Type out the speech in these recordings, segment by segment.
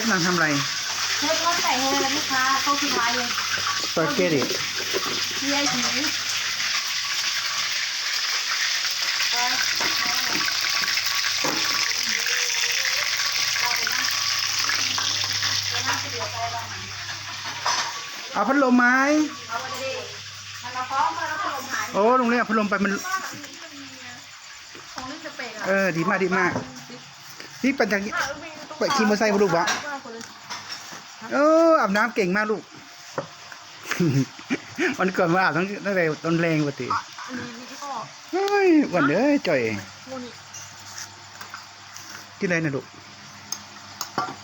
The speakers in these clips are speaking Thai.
ฟนางทำอะไรเฮ้ยก็ใส่ให้แล้วลูกค้าเข้าสุดท้ายเลยสปาเกตติเยี่ยผีไปเราไปนั่งไปนั่งเดี๋ยวไปบ้างเอาพัดลมไหมเอาไปดิมันมาฟ้องมาแล้วก็ลมหายโอ้โรงเรียนเอาพัดลมไปมันของเล่นจะเป็ดอะเออดีมากดีมากนี่เป็นจาก ไปขี่มอเตอร์ไซค์มาลูกวะเอออาบน้ำเก่งมากลูก วันก่อนว่าอาบตั้งตั้งแต่ตอนแรงปกติอันนี้นี่ก็เฮ้ยวันเด้อจ่อยโมนี่กินอะไรนะลูก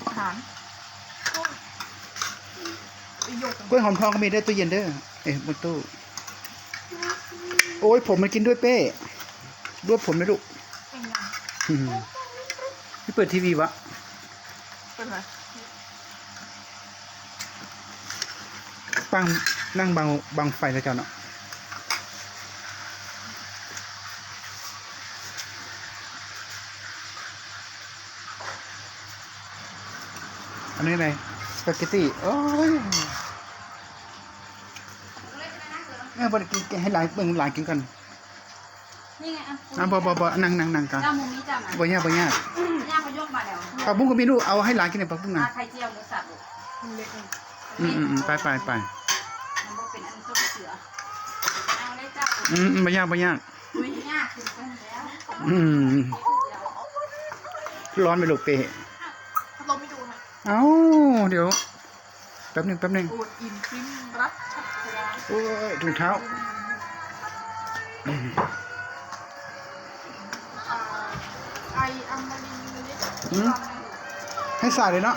อาหารหยกกล้วยหอมทองก็มีได้ตู้เย็นเด้อเอ้ยบนตู้โอ้ยผมมันกินด้วยเป้รวบผมไหมลูกเป็นยังอืมนี่เปิดทีวีวะ เป็นไรปังนั่งบังบังไฟแล้วเจ้าเนาะอันนี้อะไรสปาเกตตี้โอ้ยแม่บริกินให้หลายเบิ่งหลายกินกันนี่ไงอะอะบ่บ่บ่นั่งนั่งนั่งกันเจ้ามุมนี้จ้ามาบ่ยากบ่ยาก ผักบุ้งก็มีลูกเอาให้หลานกินหน่อยผักบุ้งนะอาไข่เจียวหมูสับลูกมันเล็กเลยอืมอืมอืมไปไปไปมันบ่เป็นอันต้นเสือเอาเลยจ้าอืมอืมบ่ยากบ่ยาก อุ้ยยากขึ้นกันแล้วอืมร้อนไปลูกเป้พัดลมไม่ดูนะเอ้าเดี๋ยว แป๊บหนึงแป๊บหนึงโอดอิ่มฟินรักชัดเจนโอ้ยถุงเท้า ไออัมมารินนิดอืม ให้ใส่เลยเนาะ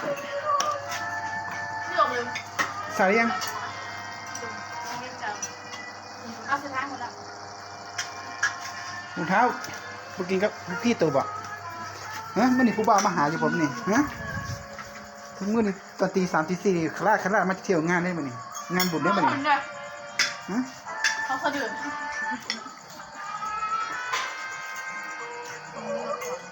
เลือกเลยใส่หรือยังเอาเล่นจ้าเอาสุดท้ายหมดแล้วถุงเท้าเมื่อกี้กับพี่ตัวบ่ฮะมื่อนี้ผู้บ่าวมาหาอยู่ผมนี่ฮะถึงมื่อนี้ตอนตีสามตีสี่คลาดคลาดมาเที่ยวงานได้บ่นี่งานบุญได้บ่นี่เนี่ยฮะเขาสะดือ